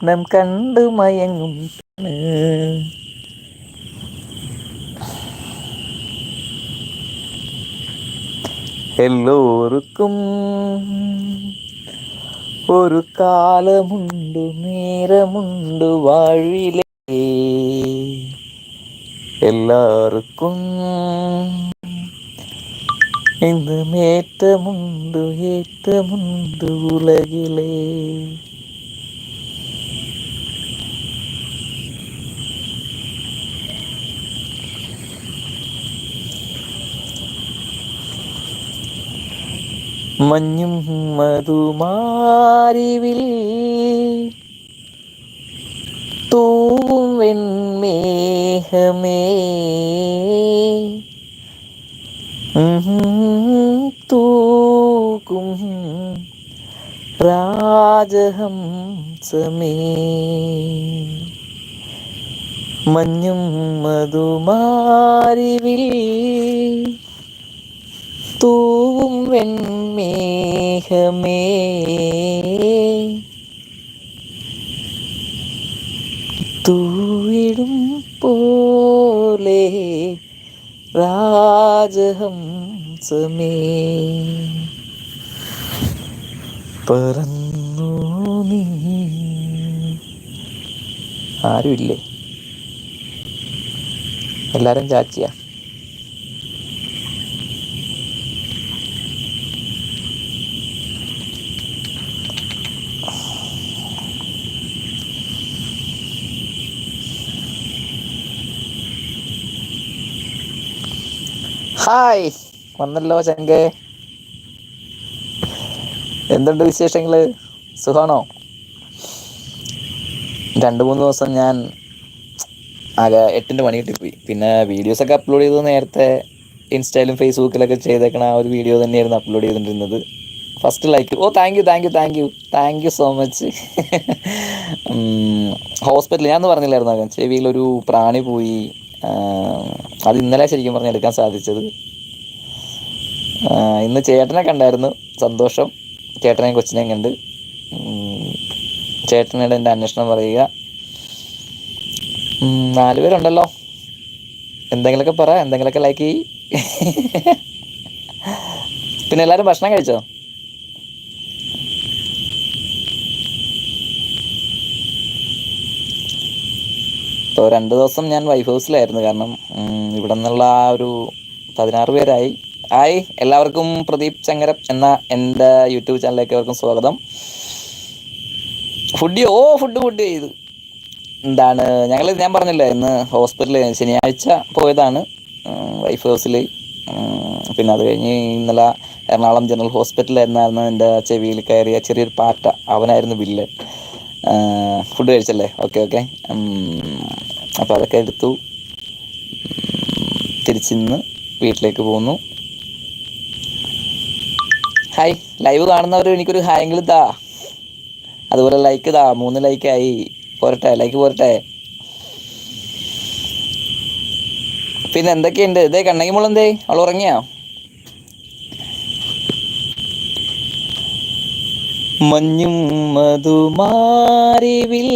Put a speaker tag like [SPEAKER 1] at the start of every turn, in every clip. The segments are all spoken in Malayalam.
[SPEAKER 1] സ്വപ്നം കണ്ടു മയങ്ങും എല്ലോർക്കും ഒരു കാലമുണ്ട് നേരമുണ്ട് വാഴിലേ. എല്ലാവർക്കും ഇന്ന് ഏറ്റമുണ്ട് ഏറ്റമുണ്ട് ഉലകിലേ. മഞ്ഞും മധുമാരിവിൽ തൂവും വെൺമേഹമേ. തൂക്കും രാജഹംസമേ. മഞ്ഞും മധുമാരിവിൽ തൂവും വെൺമേഘമേ. തൂവിടും പോലെ രാജഹംസമേ. പറന്നു നീ. ആരുമില്ലേ? എല്ലാരും ചാച്ചിയാ ഹായ്. വന്നല്ലോ ചങ്കേ. എന്തുണ്ട് വിശേഷങ്ങൾ? സുഖാണോ? രണ്ട് മൂന്ന് ദിവസം ഞാൻ ആകെ എട്ടിന്റെ പണി കിട്ടിപ്പോയി. പിന്നെ വീഡിയോസ് ഒക്കെ അപ്ലോഡ് ചെയ്തത് നേരത്തെ ഇൻസ്റ്റയിലും ഫേസ്ബുക്കിലൊക്കെ ചെയ്തേക്കണ ആ ഒരു വീഡിയോ തന്നെയായിരുന്നു upload ചെയ്തിട്ടിരുന്നത് first like oh thank you thank you thank you thank you so much ഹോസ്പിറ്റലിൽ ഞാൻ പറഞ്ഞില്ലായിരുന്നു ചെവിയിലൊരു പ്രാണി പോയി. അത് ഇന്നലെ ശരിക്കും പറഞ്ഞ് എടുക്കാൻ സാധിച്ചത്. ഇന്ന് ചേട്ടനെ കണ്ടായിരുന്നു. സന്തോഷം. ചേട്ടനെയും കൊച്ചിനെയും കണ്ട്. ചേട്ടനോട് എന്റെ അന്വേഷണം പറയുക. നാല് പേരുണ്ടല്ലോ. എന്തെങ്കിലുമൊക്കെ പറ. എന്തെങ്കിലുമൊക്കെ ലൈക്ക് ചെയ് പിന്നെ എല്ലാവരും ഭക്ഷണം കഴിച്ചോ? ഇപ്പോൾ രണ്ട് ദിവസം ഞാൻ വൈഫ് ഹൗസിലായിരുന്നു. കാരണം ഇവിടെ നിന്നുള്ള ആ ഒരു പതിനാറ് പേരായി. ആയി എല്ലാവർക്കും പ്രദീപ് ചങ്കരം എന്ന എന്റെ യൂട്യൂബ് ചാനലിലേക്ക് എല്ലാവർക്കും സ്വാഗതം. ഫുഡ് ഓ ഫുഡ് ഫുഡ് ചെയ്ത് എന്താണ്? ഞങ്ങൾ ഞാൻ പറഞ്ഞില്ല ഇന്ന് ഹോസ്പിറ്റലിൽ ശനിയാഴ്ച പോയതാണ്. വൈഫ് ഹൗസിൽ പിന്നെ അത് കഴിഞ്ഞ് ഇന്നലെ എറണാകുളം ജനറൽ ഹോസ്പിറ്റലായിരുന്നായിരുന്നു എന്റെ ചെവിയിൽ കയറിയ ചെറിയൊരു പാറ്റ. അവനായിരുന്നു ബില്ല് ഫുഡ് കഴിച്ചല്ലേ? ഓക്കെ ഓക്കെ അപ്പോൾ അതൊക്കെ എടുത്തു. തിരിച്ചിന്ന് വീട്ടിലേക്ക് പോന്നു ഹായ് ലൈവ് കാണുന്നവർ എനിക്കൊരു ഹായെങ്കിലും താ അതുപോലെ ലൈക്ക് താ മൂന്ന് ലൈക്കായി പോരട്ടെ ലൈക്ക് പോരട്ടെ. പിന്നെ എന്തൊക്കെയുണ്ട്? ഇതേ കണ്ണകി മുളന്തേ അവൾ ഉറങ്ങിയാ? മഞ്ഞും മധുമാരിവിൽ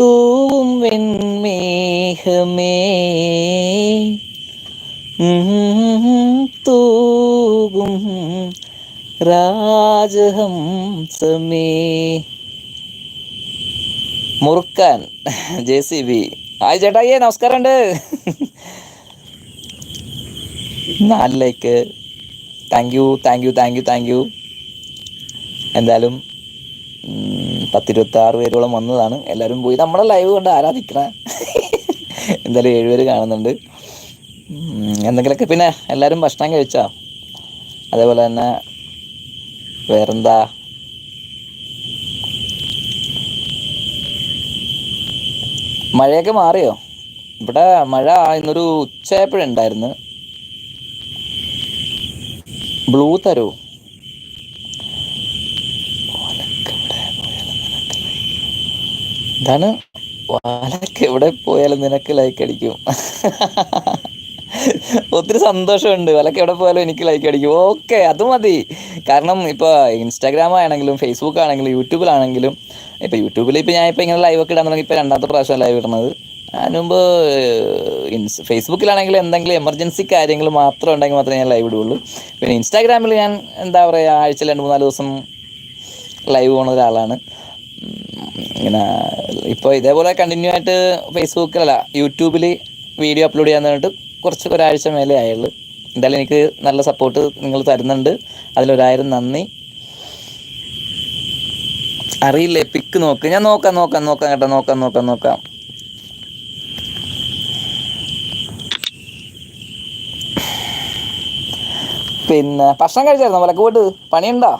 [SPEAKER 1] തൂവും വെൺമേഘമേ. തൂകും രാജഹംസമേ. മുറുക്കാൻ ജെ സി ബി. ഹായ് ചേട്ടായിയെ നമസ്കാരമുണ്ട്. നാലിലേക്ക് thank you thank you thank you thank you എന്തായാലും പത്തിരുപത്തി ആറ് പേരോളം വന്നതാണ്. എല്ലാവരും പോയി. നമ്മുടെ ലൈവ് കൊണ്ട് ആരാധിക്കണ? എന്തായാലും ഏഴുപേര് കാണുന്നുണ്ട്. എന്തെങ്കിലുമൊക്കെ പിന്നെ എല്ലാവരും ഭക്ഷണം കഴിച്ചാ? അതേപോലെ തന്നെ വേറെന്താ? മഴയൊക്കെ മാറിയോ? ഇവിടെ മഴ ഇന്നൊരു ഉച്ചയായപ്പോഴുണ്ടായിരുന്നു ബ്ലൂ തരൂ? ഇതാണ് വാലൊക്കെ എവിടെ പോയാലും നിനക്ക് ലൈക്ക് അടിക്കും. ഒത്തിരി സന്തോഷമുണ്ട്. വലക്ക് എവിടെ പോയാലും എനിക്ക് ലൈക്ക് അടിക്കും. ഓക്കെ അത് മതി. കാരണം ഇപ്പോൾ ഇൻസ്റ്റാഗ്രാം ആണെങ്കിലും ഫേസ്ബുക്ക് ആണെങ്കിലും യൂട്യൂബിലാണെങ്കിലും ഇപ്പോൾ യൂട്യൂബിൽ ഇപ്പോൾ ഞാൻ ഇപ്പോൾ ഇങ്ങനെ ലൈവൊക്കെ ഇടാൻ തുടങ്ങി ഇപ്പോൾ രണ്ടാമത്തെ പ്രാവശ്യം ലൈവ് ഇടുന്നത്. അതിന് മുമ്പ് ഇൻസ് ഫേസ്ബുക്കിലാണെങ്കിൽ എന്തെങ്കിലും എമർജൻസി കാര്യങ്ങൾ മാത്രം ഉണ്ടെങ്കിൽ മാത്രമേ ഞാൻ ലൈവ് ഇടുകയുള്ളൂ. പിന്നെ ഇൻസ്റ്റാഗ്രാമിൽ ഞാൻ എന്താ പറയുക ആഴ്ചയിൽ രണ്ട് മൂന്നാൽ ദിവസം ലൈവ് പോകുന്ന ഒരാളാണ്. ഇങ്ങനെ ഇപ്പോൾ ഇതേപോലെ കണ്ടിന്യൂ ആയിട്ട് ഫേസ്ബുക്കിലല്ല യൂട്യൂബിൽ വീഡിയോ അപ്ലോഡ് ചെയ്യാൻ വേണ്ടിയിട്ട് കുറച്ച് ഒരാഴ്ച മേലെ ആയുള്ളൂ. എന്തായാലും എനിക്ക് നല്ല സപ്പോർട്ട് നിങ്ങൾ തരുന്നുണ്ട്. അതിലൊരായിരം നന്ദി. അറിയില്ലേ പിക്ക് നോക്ക്. ഞാൻ നോക്കാം നോക്കാം നോക്കാം കേട്ടോ നോക്കാം നോക്കാം നോക്കാം. പിന്നെ ഭക്ഷണം കഴിച്ചായിരുന്നോ? വിലക്ക് പോയിട്ട്? പണിയുണ്ടോ?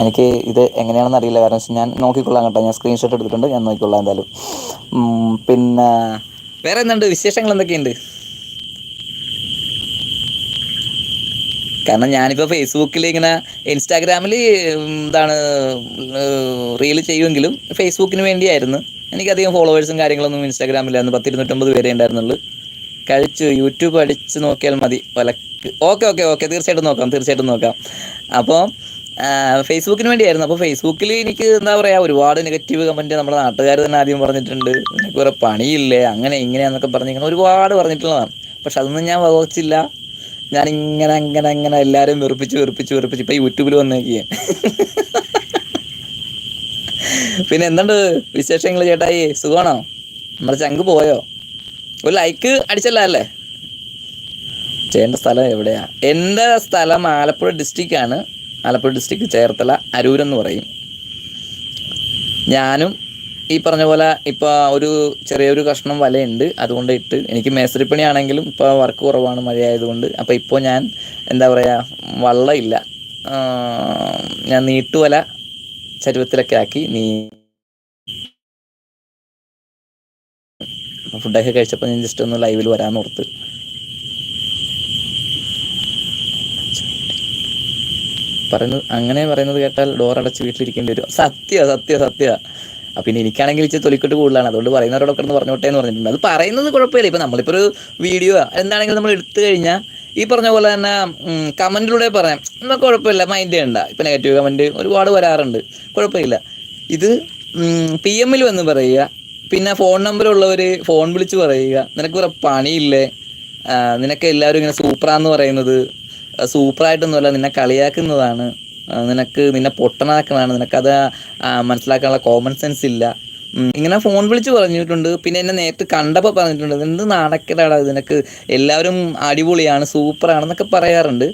[SPEAKER 1] എനിക്ക് ഇത് എങ്ങനെയാണെന്ന് അറിയില്ല. കാരണം ഞാൻ നോക്കിക്കൊള്ളാം കേട്ടോ. ഞാൻ സ്ക്രീൻഷോട്ട് എടുത്തിട്ടുണ്ട്. ഞാൻ നോക്കിക്കൊള്ളാം എന്തായാലും. പിന്നെ വേറെ എന്തുണ്ട്? വിശേഷങ്ങൾ എന്തൊക്കെയുണ്ട്? കാരണം ഞാനിപ്പോൾ ഫേസ്ബുക്കിൽ ഇങ്ങനെ ഇൻസ്റ്റാഗ്രാമിൽ എന്താണ് റീൽ ചെയ്യുമെങ്കിലും ഫേസ്ബുക്കിന് വേണ്ടിയായിരുന്നു. എനിക്കധികം ഫോളോവേഴ്സും കാര്യങ്ങളൊന്നും ഇൻസ്റ്റാഗ്രാമിലായിരുന്നു പത്തിരുന്നൂറ്റമ്പത് പേരെ ഉണ്ടായിരുന്നുള്ളൂ. കഴിച്ചു. യൂട്യൂബ് അടിച്ച് നോക്കിയാൽ മതി. ഒലക്ക് ഓക്കെ ഓക്കെ ഓക്കെ തീർച്ചയായിട്ടും നോക്കാം. തീർച്ചയായിട്ടും നോക്കാം. അപ്പോൾ ഫേസ്ബുക്കിന് വേണ്ടിയായിരുന്നു. അപ്പോൾ ഫേസ്ബുക്കിൽ എനിക്ക് എന്താ പറയുക ഒരുപാട് നെഗറ്റീവ് കമന്റ് നമ്മുടെ നാട്ടുകാർ തന്നെ ആദ്യം പറഞ്ഞിട്ടുണ്ട്. എനിക്ക് വേറെ പണിയില്ലേ? അങ്ങനെ ഇങ്ങനെയാന്നൊക്കെ പറഞ്ഞിങ്ങനെ ഒരുപാട് പറഞ്ഞിട്ടുള്ളതാണ്. പക്ഷെ അതൊന്നും ഞാൻ വകവച്ചില്ല. ഞാൻ ഇങ്ങനെ അങ്ങനെ അങ്ങനെ എല്ലാവരും വെറുപ്പിച്ച് വെറുപ്പിച്ച് വെറുപ്പിച്ച്. ഇപ്പൊ യൂട്യൂബിൽ വന്നേക്കുക പിന്നെ എന്തുണ്ട് വിശേഷങ്ങൾ ചേട്ടായി? സുഖമാണോ? നമ്മുടെ ചങ്ക് പോയോ? ഒരു ലൈക്ക് അടിച്ചല്ല അല്ലേ? ചെയ്യേണ്ട സ്ഥലം എവിടെയാ? എന്റെ സ്ഥലം ആലപ്പുഴ ഡിസ്ട്രിക്റ്റാണ് ആലപ്പുഴ ഡിസ്ട്രിക്ട് ചേർത്തല അരൂരെന്ന് പറയും. ഞാനും ഈ പറഞ്ഞ പോലെ ഇപ്പോൾ ഒരു ചെറിയൊരു കഷ്ണം വലയുണ്ട്. അതുകൊണ്ട് ഇട്ട് എനിക്ക് മേസ്തിരിപ്പണിയാണെങ്കിലും ഇപ്പോൾ വർക്ക് കുറവാണ് മഴയായതുകൊണ്ട്. അപ്പോൾ ഇപ്പോൾ ഞാൻ എന്താ പറയുക വള്ളമില്ല ഞാൻ നീട്ടുവല ചരുവത്തിലൊക്കെ ആക്കി നീ ഫുഡൊക്കെ കഴിച്ചപ്പോൾ ഞാൻ ജസ്റ്റ് ഒന്ന് ലൈവിൽ വരാൻ പറയുന്നത് അങ്ങനെ പറയുന്നത് കേട്ടാൽ ഡോർ അടച്ച് വീട്ടിലിരിക്കേണ്ടി വരും. സത്യ സത്യ സത്യ. പിന്നെ എനിക്കാണെങ്കിൽ ഇച്ചിരി തൊലിക്കെട്ട് കൂടുതലാണ്. അതുകൊണ്ട് പറയുന്നവരോടൊക്കെ ഒന്ന് പറഞ്ഞോട്ടെ എന്ന് പറഞ്ഞിട്ടുണ്ട്. അത് പറയുന്നത് കുഴപ്പമില്ല. ഇപ്പൊ നമ്മളിപ്പോ ഒരു വീഡിയോ എന്താണെങ്കിലും നമ്മൾ എടുത്തു കഴിഞ്ഞാൽ ഈ പറഞ്ഞ പോലെ തന്നെ കമന്റിലൂടെ പറയാം. എന്നാൽ കുഴപ്പമില്ല മൈൻഡ് ചെയ്യണ്ട. ഇപ്പൊ നെഗറ്റീവ് കമന്റ് ഒരുപാട് വരാറുണ്ട്. കുഴപ്പമില്ല. ഇത് പി എമ്മിൽ വന്ന് പറയുക. പിന്നെ ഫോൺ നമ്പർ ഉള്ളവർ ഫോൺ വിളിച്ച് പറയുക. നിനക്ക് വേറെ പണിയില്ലേ? നിനക്ക് എല്ലാവരും ഇങ്ങനെ സൂപ്പറാന്ന് പറയുന്നത്. സൂപ്പറായിട്ടൊന്നുമല്ല നിന്നെ കളിയാക്കുന്നതാണ്. നിനക്ക് നിന്നെ പൊട്ടണാക്കുന്നതാണ് നിനക്കത് മനസ്സിലാക്കാനുള്ള കോമൺ സെൻസ് ഇല്ല. ഇങ്ങനെ ഫോൺ വിളിച്ച് പറഞ്ഞിട്ടുണ്ട്. പിന്നെ എന്നെ നേരിട്ട് കണ്ടപ്പോൾ പറഞ്ഞിട്ടുണ്ട് എന്ത് നാണക്കേടാണ് നിനക്ക് എല്ലാവരും അടിപൊളിയാണ് സൂപ്പറാണെന്നൊക്കെ പറയാറുണ്ട്.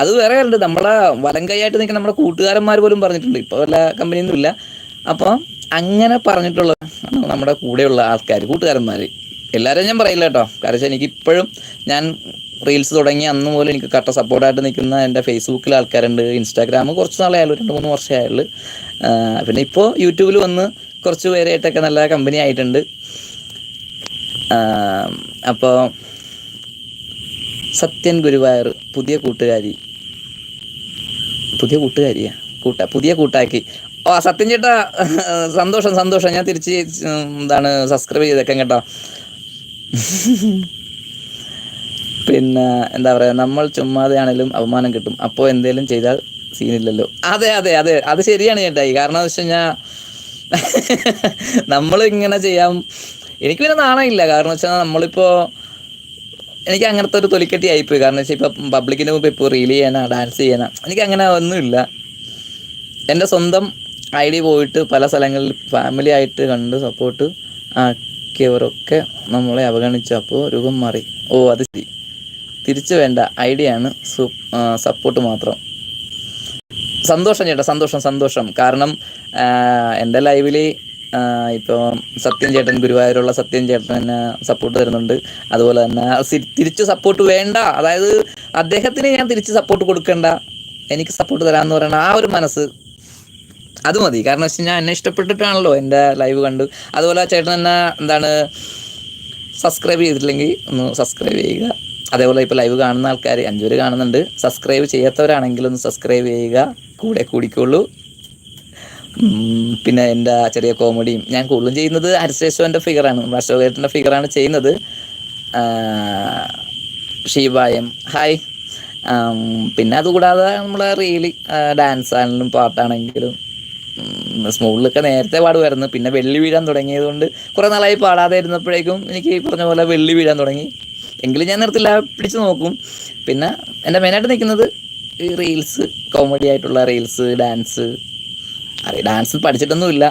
[SPEAKER 1] അത് വേറെ ഉണ്ട് നമ്മളെ വലം കൈയായിട്ട് നിൽക്കുന്ന നമ്മുടെ കൂട്ടുകാരന്മാർ പോലും പറഞ്ഞിട്ടുണ്ട്. ഇപ്പോൾ വല്ല കമ്പനിയൊന്നുമില്ല അപ്പം അങ്ങനെ പറഞ്ഞിട്ടുള്ള നമ്മുടെ കൂടെയുള്ള ആൾക്കാർ കൂട്ടുകാരന്മാർ എല്ലാവരും ഞാൻ പറയില്ല കേട്ടോ. കാരണം വെച്ചാൽ എനിക്ക് ഇപ്പോഴും ഞാൻ റീൽസ് തുടങ്ങി അന്ന് പോലും എനിക്ക് കട്ട സപ്പോർട്ടായിട്ട് നിൽക്കുന്ന എന്റെ ഫേസ്ബുക്കിൽ ആൾക്കാരുണ്ട് ഇൻസ്റ്റാഗ്രാം കുറച്ച് നാളെയായാലും രണ്ട് മൂന്ന് വർഷമേ ആയുള്ളൂ ആ, പിന്നെ ഇപ്പോൾ യൂട്യൂബിൽ വന്ന് കുറച്ച് പേരായിട്ടൊക്കെ നല്ല കമ്പനി ആയിട്ടുണ്ട്. അപ്പോൾ സത്യൻ ഗുരുവായൂർ പുതിയ കൂട്ടുകാരി. പുതിയ കൂട്ടുകാരിയാ? കൂട്ട പുതിയ കൂട്ടാക്കി. ഓ സത്യം ചേട്ടാ സന്തോഷം സന്തോഷം. ഞാൻ തിരിച്ച് എന്താണ് സബ്സ്ക്രൈബ് ചെയ്തേക്കാം കേട്ടോ. പിന്നെ എന്താ പറയുക നമ്മൾ ചുമ്മാതെയാണെങ്കിലും അപമാനം കിട്ടും. അപ്പോൾ എന്തേലും ചെയ്താൽ സീനില്ലല്ലോ. അതെ അതെ അതെ. അത് ശരിയാണ് ചേട്ടായി കാരണം എന്ന് വെച്ച് കഴിഞ്ഞാൽ നമ്മൾ ഇങ്ങനെ ചെയ്യാം. എനിക്ക് പിന്നെ നാണമില്ല. കാരണം വെച്ചാൽ നമ്മളിപ്പോൾ എനിക്ക് അങ്ങനത്തെ ഒരു തൊലിക്കെട്ടി ആയിപ്പോയി. കാരണം വെച്ചാൽ ഇപ്പം പബ്ലിക്കിന് മുമ്പ് ഇപ്പോൾ റീൽ ചെയ്യാനാ ഡാൻസ് ചെയ്യാനാ എനിക്ക് അങ്ങനെ ഒന്നുമില്ല. എന്റെ സ്വന്തം ഐ ഡി പോയിട്ട് പല സ്ഥലങ്ങളിൽ ഫാമിലി ആയിട്ട് കണ്ട് സപ്പോർട്ട് ആക്കിയവരൊക്കെ നമ്മളെ അവഗണിച്ചപ്പോൾ രൂപം മാറി. ഓ അത് ശരി. തിരിച്ചു വേണ്ട ഐഡിയ ആണ് സപ്പോർട്ട് മാത്രം. സന്തോഷം ചേട്ടാ സന്തോഷം സന്തോഷം. കാരണം എന്റെ ലൈവിൽ ഇപ്പോൾ സത്യൻ ചേട്ടൻ ഗുരുവായൂരുള്ള സത്യൻ ചേട്ടൻ എന്നെ സപ്പോർട്ട് തരുന്നുണ്ട്. അതുപോലെ തന്നെ തിരിച്ച് സപ്പോർട്ട് വേണ്ട. അതായത് അദ്ദേഹത്തിന് ഞാൻ തിരിച്ച് സപ്പോർട്ട് കൊടുക്കണ്ട. എനിക്ക് സപ്പോർട്ട് തരാമെന്ന് പറയുന്ന ആ ഒരു മനസ്സ് അത് മതി. കാരണം വെച്ച് കഴിഞ്ഞാൽ എന്നെ ഇഷ്ടപ്പെട്ടിട്ടാണല്ലോ എന്റെ ലൈവ് കണ്ടു അതുപോലെ ചേട്ടൻ എന്നെ എന്താണ് സബ്സ്ക്രൈബ് ചെയ്തിട്ടില്ലെങ്കിൽ ഒന്ന് സബ്സ്ക്രൈബ് ചെയ്യുക. അതേപോലെ ഇപ്പോൾ ലൈവ് കാണുന്ന ആൾക്കാർ അഞ്ചു പേര് കാണുന്നുണ്ട്. സബ്സ്ക്രൈബ് ചെയ്യാത്തവരാണെങ്കിൽ ഒന്ന് സബ്സ്ക്രൈബ് ചെയ്യുക. കൂടെ കൂടിക്കോളൂ. പിന്നെ എന്റെ ചെറിയ കോമഡിയും ഞാൻ കൂടുതലും ചെയ്യുന്നത് ഹരിശേഷവന്റെ ഫിഗറാണ് അശോകേട്ടന്റെ ഫിഗറാണ് ചെയ്യുന്നത്. ഷീബായം ഹായ് പിന്നെ അതുകൂടാതെ നമ്മളെ റീൽ ഡാൻസ് ആണെങ്കിലും പാട്ടാണെങ്കിലും സ്മൂളിലൊക്കെ നേരത്തെ പാടുമായിരുന്നു. പിന്നെ വെള്ളി വീഴാൻ തുടങ്ങിയത് കൊണ്ട് കുറേ നാളായി പാടാതെ ഇരുന്നപ്പോഴേക്കും എനിക്ക് പറഞ്ഞ പോലെ വെള്ളി വീഴാൻ തുടങ്ങി. എങ്കിലും ഞാൻ നിർത്തില്ല പിടിച്ച് നോക്കും. പിന്നെ എന്റെ മെയിനായിട്ട് നിൽക്കുന്നത് ഈ റീൽസ് കോമഡി ആയിട്ടുള്ള റീൽസ് ഡാൻസ് ഡാൻസ് പഠിച്ചിട്ടൊന്നുമില്ല.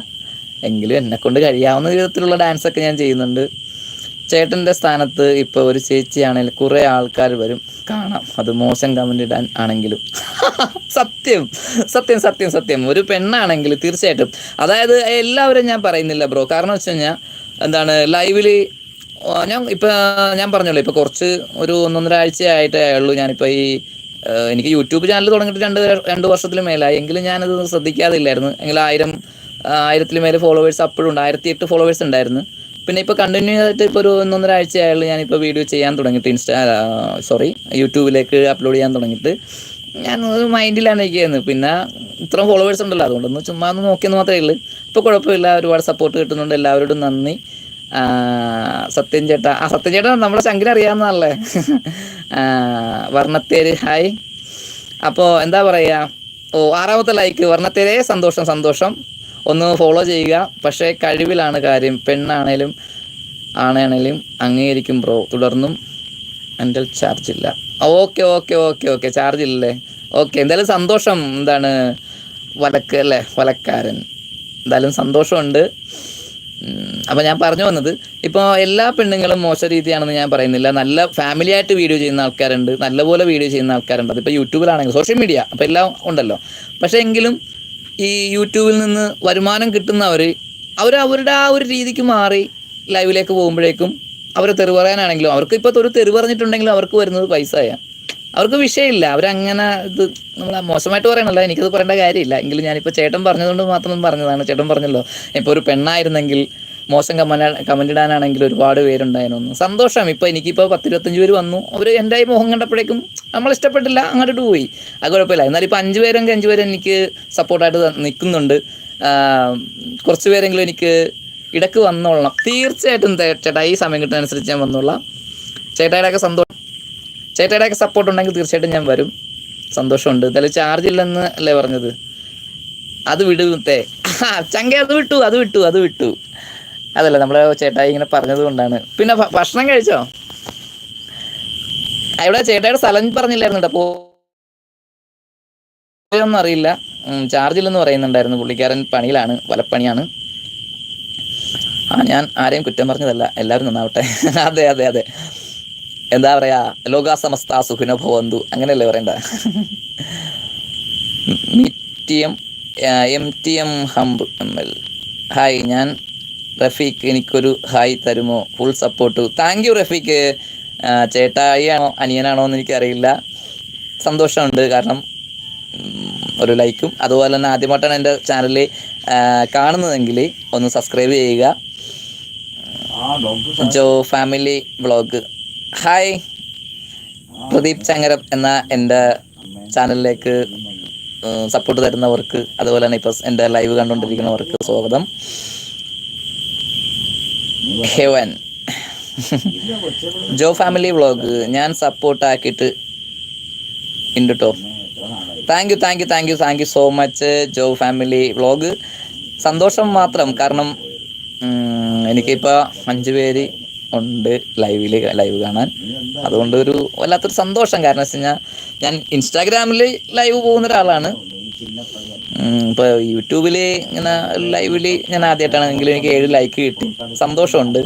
[SPEAKER 1] എങ്കിലും എന്നെക്കൊണ്ട് കഴിയാവുന്ന വിധത്തിലുള്ള ഡാൻസൊക്കെ ഞാൻ ചെയ്യുന്നുണ്ട്. ചേട്ടന്റെ സ്ഥാനത്ത് ഇപ്പോൾ ഒരു ചേച്ചിയാണെങ്കിൽ കുറേ ആൾക്കാർ വരും. കാണാം. അത് മോശം കമന്റ് ഇടാൻ ആണെങ്കിലും. സത്യം. സത്യം സത്യം സത്യം. ഒരു പെണ്ണാണെങ്കിൽ തീർച്ചയായിട്ടും. അതായത് എല്ലാവരും ഞാൻ പറയുന്നില്ല ബ്രോ. കാരണം വെച്ച് കഴിഞ്ഞാൽ എന്താണ് ലൈവിൽ ഞാൻ ഇപ്പം ഞാൻ പറഞ്ഞോളൂ ഇപ്പോൾ കുറച്ച് ഒരു ഒന്നൊന്നര ആഴ്ചയായിട്ടേ ഉള്ളൂ ഞാനിപ്പോൾ ഈ എനിക്ക് യൂട്യൂബ് ചാനൽ തുടങ്ങിയിട്ട് രണ്ട് രണ്ട് വർഷത്തിൽ മേലായി. എങ്കിലും ഞാനത് ശ്രദ്ധിക്കാതില്ലായിരുന്നു. എങ്കിലും ആയിരം ആയിരത്തിൽ മേലെ ഫോളോവേഴ്സ് അപ്പോഴും ഉണ്ട്. ആയിരത്തി എട്ട് ഫോളോവേഴ്സ് ഉണ്ടായിരുന്നു. പിന്നെ ഇപ്പോൾ കണ്ടിന്യൂ ആയിട്ട് ഇപ്പോൾ ഒരു ഒന്നൊന്നര ആഴ്ചയായുള്ളൂ ഞാനിപ്പോൾ വീഡിയോ ചെയ്യാൻ തുടങ്ങിയിട്ട് ഇൻസ്റ്റാ സോറി യൂട്യൂബിലേക്ക് അപ്ലോഡ് ചെയ്യാൻ തുടങ്ങിയിട്ട്. ഞാൻ ഒരു മൈൻഡിലാണ് ഇരിക്കുന്നത്. പിന്നെ ഇത്ര ഫോളോവേഴ്സ് ഉണ്ടല്ലോ അതുകൊണ്ടൊന്ന് ചുമ്മാ ഒന്ന് നോക്കിയെന്ന് മാത്രമേ ഉള്ളൂ. ഇപ്പോൾ കുഴപ്പമില്ല ഒരുപാട് സപ്പോർട്ട് കിട്ടുന്നുണ്ട് എല്ലാവരോടും നന്ദി. സത്യൻ ചേട്ടാ ആ സത്യൻ ചേട്ടാ നമ്മുടെ ശങ്കര അറിയാവുന്നതല്ലേ? വർണത്തേര് ഹായ്. അപ്പോൾ എന്താ പറയുക ഓ ആറാമത്തെ ലൈക്ക് വർണത്തേരേ സന്തോഷം സന്തോഷം. ഒന്ന് ഫോളോ ചെയ്യുക. പക്ഷേ കഴിവിലാണ് കാര്യം. പെണ്ണാണേലും ആണാണേലും അംഗീകരിക്കും ബ്രോ തുടർന്നും എന്റെ ചാർജ് ഇല്ല. Okay okay okay okay charge ഇല്ലല്ലേ? ഓക്കെ എന്തായാലും സന്തോഷം. എന്താണ്? വലക്ക് അല്ലേ? വലക്കാരൻ. എന്തായാലും സന്തോഷമുണ്ട്. അപ്പോൾ ഞാൻ പറഞ്ഞു വന്നത് ഇപ്പോൾ എല്ലാ പെണ്ണുങ്ങളും മോശ രീതിയാണെന്ന് ഞാൻ പറയുന്നില്ല. നല്ല ഫാമിലി ആയിട്ട് വീഡിയോ ചെയ്യുന്ന ആൾക്കാരുണ്ട്. നല്ലപോലെ വീഡിയോ ചെയ്യുന്ന ആൾക്കാരുണ്ട്. അതിപ്പോൾ യൂട്യൂബിലാണെങ്കിൽ സോഷ്യൽ മീഡിയ അപ്പോൾ എല്ലാം ഉണ്ടല്ലോ. പക്ഷേ എങ്കിലും ഈ യൂട്യൂബിൽ നിന്ന് വരുമാനം കിട്ടുന്നവർ അവർ അവരുടെ ആ ഒരു രീതിക്ക് മാറി ലൈവിലേക്ക് പോകുമ്പോഴേക്കും അവർ തെറി പറയാനാണെങ്കിലും അവർക്ക് ഇപ്പോൾ ഒരു തെറി പറഞ്ഞിട്ടുണ്ടെങ്കിലും അവർക്ക് വരുന്നത് പൈസയാണ് അവർക്ക് വിഷയമില്ല. അവരങ്ങനെ ഇത് നമ്മൾ മോശമായിട്ട് പറയണല്ലോ. എനിക്കത് പറയേണ്ട കാര്യമില്ല. എങ്കിലും ഞാനിപ്പോൾ ചേട്ടൻ പറഞ്ഞതുകൊണ്ട് മാത്രം പറഞ്ഞതാണ്. ചേട്ടൻ പറഞ്ഞല്ലോ ഇപ്പോൾ ഒരു പെണ്ണായിരുന്നെങ്കിൽ മോശം കമന്റ് കമന്റ് ഇടാനാണെങ്കിൽ ഒരുപാട് പേരുണ്ടായിരുന്നു. സന്തോഷം. ഇപ്പോൾ എനിക്കിപ്പോൾ പത്തിരുപത്തഞ്ച് പേര് വന്നു. അവർ എന്റെ ഈ മുഖം കണ്ടപ്പോഴേക്കും നമ്മൾ ഇഷ്ടപ്പെട്ടില്ല അങ്ങോട്ട് പോയി. അത് കുഴപ്പമില്ല. എന്നാലും ഇപ്പോൾ അഞ്ച് പേരെങ്കിൽ അഞ്ച് പേര് എനിക്ക് സപ്പോർട്ടായിട്ട് നിൽക്കുന്നുണ്ട് കുറച്ച് പേരെങ്കിലും എനിക്ക് ഇടയ്ക്ക് വന്നോളണം. തീർച്ചയായിട്ടും ചേട്ടാ ഈ സമയം കിട്ടുന്നതനുസരിച്ച് ഞാൻ വന്നോളാം. ചേട്ടായുടെയൊക്കെ സന്തോഷം ചേട്ടയുടെയൊക്കെ സപ്പോർട്ട് ഉണ്ടെങ്കിൽ തീർച്ചയായിട്ടും ഞാൻ വരും. സന്തോഷമുണ്ട്. എന്തായാലും ചാർജ് ഇല്ലെന്ന് അല്ലേ പറഞ്ഞത്? അത് വിടുത്തേ ചങ്ക അത് വിട്ടു അത് വിട്ടു അത് വിട്ടു. അതല്ല നമ്മളെ ചേട്ടായി ഇങ്ങനെ പറഞ്ഞത് കൊണ്ടാണ്. പിന്നെ ഭക്ഷണം കഴിച്ചോ? ആ, ഇവിടെ ചേട്ടായുടെ സ്ഥലം പറഞ്ഞില്ലായിരുന്നു കേട്ടോ ഒന്നും അറിയില്ല. ചാർജ് ഇല്ലെന്ന് പറയുന്നുണ്ടായിരുന്നു. പുള്ളിക്കാരൻ പണിയിലാണ് വലപ്പണിയാണ്. ആ ഞാൻ ആരെയും കുറ്റം പറഞ്ഞതല്ല എല്ലാവരും നന്നാവട്ടെ. അതെ അതെ അതെ. എന്താ പറയാ ലോകാസമസ്ത സുഖിനോ ഭവന്തു അങ്ങനെയല്ലേ പറയണ്ട. എം ടി എം ഹംബ് എം എൽ. ഹായ് ഞാൻ റഫീഖ് എനിക്കൊരു ഹായ് തരുമോ? Full support thank you Rafeeq. ചേട്ടായിയാണോ അനിയനാണോ എന്ന് എനിക്കറിയില്ല. സന്തോഷമുണ്ട് കാരണം ഒരു ലൈക്കും അതുപോലെ തന്നെ ആദ്യമായിട്ടാണ് എന്റെ ചാനൽ കാണുന്നതെങ്കിൽ ഒന്ന് സബ്സ്ക്രൈബ് ചെയ്യുക. Jo family vlog hi Pradeep Changaram എന്ന എന്റെ ചാനലിലേക്ക് സപ്പോർട്ട് തരുന്നവർക്ക് അതുപോലെ തന്നെ ഇപ്പോൾ എന്റെ ലൈവ് കണ്ടുകൊണ്ടിരിക്കുന്നവർക്ക് സ്വാഗതം. ഹെവൻ ജോ ഫാമിലി വ്ളോഗ് ഞാൻ സപ്പോർട്ട് ആക്കിയിട്ട് ഉണ്ട് കേട്ടോ thank you thank you thank you thank you so much Jo family vlog സന്തോഷം മാത്രം കാരണം എനിക്കിപ്പോൾ അഞ്ച് പേര് ഉണ്ട് ലൈവിൽ ലൈവ് കാണാൻ. അതുകൊണ്ട് ഒരു വല്ലാത്തൊരു സന്തോഷം. കാരണം വെച്ച് കഴിഞ്ഞാൽ ഞാൻ ഇൻസ്റ്റാഗ്രാമിൽ ലൈവ് പോകുന്ന ഒരാളാണ്. ഇപ്പോൾ യൂട്യൂബിൽ ഇങ്ങനെ ലൈവിൽ ഞാൻ ആദ്യമായിട്ടാണ് എങ്കിലും എനിക്ക് ഏഴ് ലൈക്ക് കിട്ടി. സന്തോഷമുണ്ട്.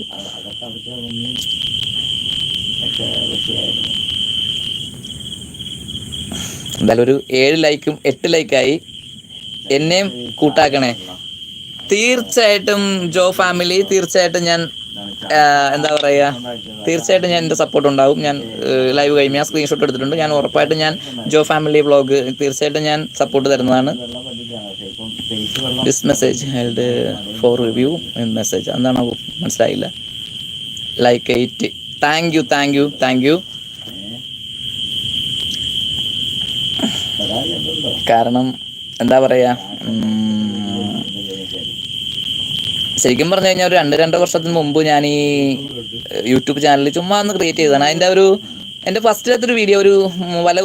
[SPEAKER 1] എന്തായാലും ഒരു ഏഴ് ലൈക്കും എട്ട് ലൈക്കായി എന്നെയും കൂട്ടാക്കണേ. തീർച്ചയായിട്ടും ജോ ഫാമിലി തീർച്ചയായിട്ടും ഞാൻ എന്താ പറയുക തീർച്ചയായിട്ടും ഞാൻ എന്റെ സപ്പോർട്ട് ഉണ്ടാവും. ഞാൻ ലൈവ് കഴിഞ്ഞ് ഞാൻ സ്ക്രീൻഷോട്ട് എടുത്തിട്ടുണ്ട്. ഞാൻ ഉറപ്പായിട്ടും ഞാൻ ജോ ഫാമിലി വ്ളോഗ് തീർച്ചയായിട്ടും ഞാൻ സപ്പോർട്ട് തരുന്നതാണ്. This message held for review message എന്താണ് മനസ്സിലായില്ല. Like eight thank you thank you thank you കാരണം എന്താ പറയാ? ഉം, ശരിക്കും പറഞ്ഞു കഴിഞ്ഞാൽ ഒരു രണ്ട് രണ്ട് വർഷത്തിന് മുമ്പ് ഞാൻ ഈ യൂട്യൂബ് ചാനൽ ചുമ്മാ ഒന്ന് ക്രിയേറ്റ് ചെയ്തതാണ്. അതിന്റെ ഒരു എന്റെ ഫസ്റ്റിലത്തെ ഒരു വീഡിയോ ഒരു വല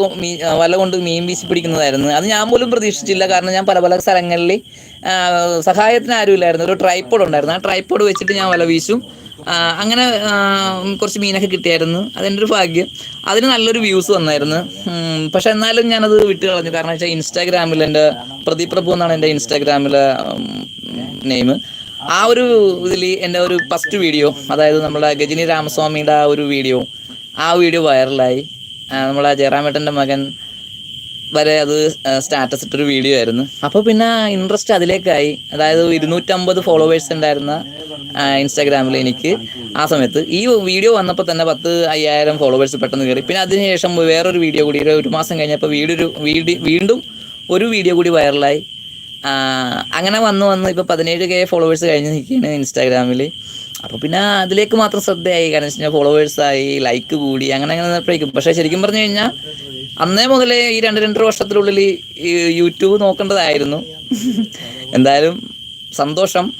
[SPEAKER 1] വല കൊണ്ട് മീൻ വീശി പിടിക്കുന്നതായിരുന്നു. അത് ഞാൻ പോലും പ്രതീക്ഷിച്ചില്ല. കാരണം ഞാൻ പല പല സ്ഥലങ്ങളിൽ സഹായത്തിന് ആരും ഇല്ലായിരുന്നു ഒരു ട്രൈപ്പോഡ് ഉണ്ടായിരുന്നു. ആ ട്രൈപ്പോഡ് വെച്ചിട്ട് ഞാൻ വല വീശും. അങ്ങനെ കുറച്ച് മീനൊക്കെ കിട്ടിയായിരുന്നു. അതെന്റെ ഒരു ഭാഗ്യം. അതിന് നല്ലൊരു വ്യൂസ് വന്നായിരുന്നു. പക്ഷെ എന്നാലും ഞാനത് വിട്ട് കളഞ്ഞു. കാരണം വെച്ചാൽ ഇൻസ്റ്റാഗ്രാമിൽ എന്റെ പ്രദീപ് പ്രഭു എന്നാണ് എന്റെ ഇൻസ്റ്റാഗ്രാമിലെ നെയിം. ആ ഒരു ഇതിൽ എന്റെ ഒരു ഫസ്റ്റ് വീഡിയോ അതായത് നമ്മുടെ ഗജനി രാമസ്വാമിയുടെ ആ ഒരു വീഡിയോ ആ വീഡിയോ വൈറലായി നമ്മളെ ജയറാമേട്ടന്റെ മകൻ വരെ അത് സ്റ്റാറ്റസ് ഇട്ടൊരു വീഡിയോ ആയിരുന്നു. അപ്പോൾ പിന്നെ ഇൻട്രസ്റ്റ് അതിലേക്കായി. അതായത് ഇരുന്നൂറ്റമ്പത് ഫോളോവേഴ്സ് ഉണ്ടായിരുന്ന ഇൻസ്റ്റാഗ്രാമിൽ എനിക്ക് ആ സമയത്ത്. ഈ വീഡിയോ വന്നപ്പോൾ തന്നെ പത്ത് അയ്യായിരം ഫോളോവേഴ്സ് പെട്ടെന്ന് കയറി പിന്നെ അതിനുശേഷം വേറൊരു വീഡിയോ കൂടി ഒരു- മാസം കഴിഞ്ഞപ്പോൾ വീഡിയോ വീണ്ടും ഒരു വീഡിയോ കൂടി വൈറലായി അങ്ങനെ വന്ന് വന്ന്. ഇപ്പോൾ പതിനേഴ് കെ ഫോളോവേഴ്സ് കഴിഞ്ഞ് നിൽക്കുകയാണ് ഇൻസ്റ്റാഗ്രാമിൽ അപ്പോൾ പിന്നെ അതിലേക്ക് മാത്രം ശ്രദ്ധയായി. കാരണം വെച്ച് കഴിഞ്ഞാൽ ഫോളോവേഴ്സായി ലൈക്ക് കൂടി അങ്ങനെ അങ്ങനെ നിന്നപ്പോഴേക്കും പക്ഷേ ശരിക്കും പറഞ്ഞു കഴിഞ്ഞാൽ അന്നേ മുതലേ ഈ രണ്ട് രണ്ടര വർഷത്തിനുള്ളിൽ യൂട്യൂബ് നോക്കേണ്ടതായിരുന്നു. എന്തായാലും സന്തോഷം.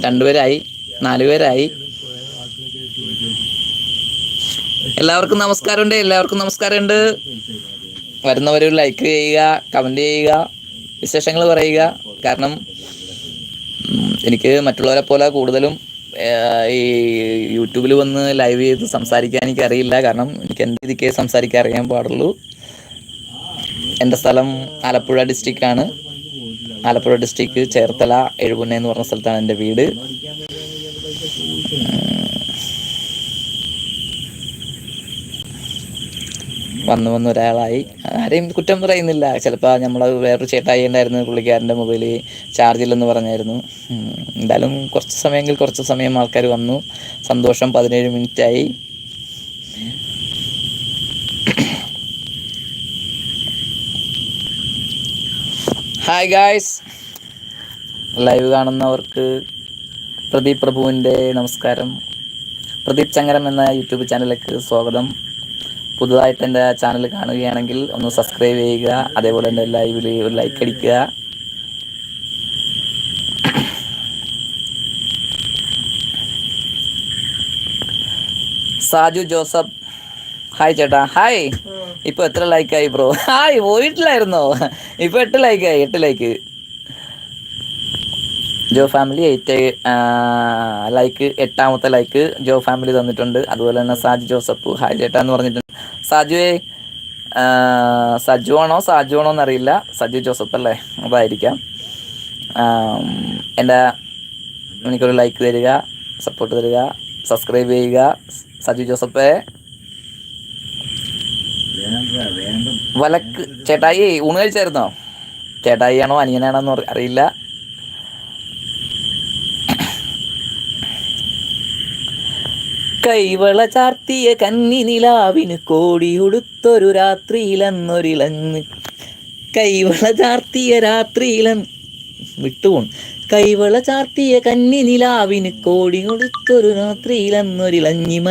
[SPEAKER 1] രണ്ടുപേരായി നാലുപേരായി. എല്ലാവർക്കും നമസ്കാരമുണ്ട് എല്ലാവർക്കും നമസ്കാരമുണ്ട്. വരുന്നവർ ലൈക്ക് ചെയ്യുക കമന്റ് ചെയ്യുക. വിശേഷങ്ങൾ പറയുക. കാരണം എനിക്ക് മറ്റുള്ളവരെ പോലെ കൂടുതലും ഈ യൂട്യൂബിൽ വന്ന് ലൈവ് ചെയ്ത് സംസാരിക്കാൻ എനിക്ക് അറിയില്ല കാരണം എനിക്ക് എന്റെ രീതിക്ക് സംസാരിക്കാൻ അറിയാൻ പാടുള്ളൂ. എന്റെ സ്ഥലം ആലപ്പുഴ ഡിസ്ട്രിക്റ്റാണ് ആലപ്പുഴ ഡിസ്ട്രിക്ട് ചേർത്തല എഴുപുന്ന എന്ന് പറഞ്ഞ സ്ഥലത്താണ് എന്റെ വീട്. വന്ന് വന്ന് ഒരാളായി. ആരെയും കുറ്റം പറയുന്നില്ല. ചിലപ്പോൾ നമ്മൾ വേറൊരു ചേട്ടായി ഉണ്ടായിരുന്നു പുള്ളിക്കാരന്റെ മൊബൈൽ ചാർജില്ലെന്ന് പറഞ്ഞായിരുന്നു. എന്തായാലും കുറച്ച് സമയമെങ്കിൽ കുറച്ച് സമയം ആൾക്കാർ വന്നു. സന്തോഷം പതിനേഴ് മിനിറ്റായി. ഹായ് ഗായ്സ് ലൈവ് കാണുന്നവർക്ക് പ്രദീപ് പ്രഭുവിന്റെ നമസ്കാരം. പ്രദീപ് ചങ്ങരം എന്ന യൂട്യൂബ് ചാനലിലേക്ക് സ്വാഗതം. പുതുതായിട്ട് എന്റെ ചാനൽ കാണുകയാണെങ്കിൽ ഒന്ന് സബ്സ്ക്രൈബ് ചെയ്യുക അതേപോലെ എന്റെ ലൈവിൽ ഒരു ലൈക്ക് അടിക്കുക. സാജു ജോസഫ്. ഹായ് ചേട്ടാ. ഹായ് ഇപ്പൊ എത്ര ലൈക്കായി ബ്രോ ഹായ് പോയിട്ടില്ലായിരുന്നോ? ഇപ്പൊ എട്ട് ലൈക്കായി എട്ട് like Jo family eight like എട്ടാമത്തെ ലൈക്ക് ജോ ഫാമിലി തന്നിട്ടുണ്ട്. അതുപോലെ തന്നെ സാജു ജോസഫ്. ഹായ് ചേട്ടാ എന്ന് പറഞ്ഞിട്ടുണ്ട്. സാജുവേ സജു ആണോ സാജു ആണോ എന്നറിയില്ല. സജു ജോസഫ് അല്ലേ? അതായിരിക്കാം എന്റെ എനിക്കൊരു ലൈക്ക് തരിക സപ്പോർട്ട് തരിക സബ്സ്ക്രൈബ് ചെയ്യുക. സജു ജോസഫേ. വലക്ക് ചേട്ടായി ഊണ് കഴിച്ചായിരുന്നോ? ചേട്ടായി ആണോ അനിയനാണോ എന്ന് അറി- അറിയില്ല. കൈവള ചാർത്തിയ കന്നി നിലാവിന് കോടിയുടുത്തൊരു രാത്രിയിലെന്നൊരിളഞ്ഞ്. കൈവള ചാർത്തിയ രാത്രിയിലെന്ന് വിട്ടുപോൺ കൈവള ചാർത്തിയ കന്നി നിലാവിന് കോടി കൊടുത്തൊരു രാത്രിയിലെന്നൊരിളഞ്ഞിമ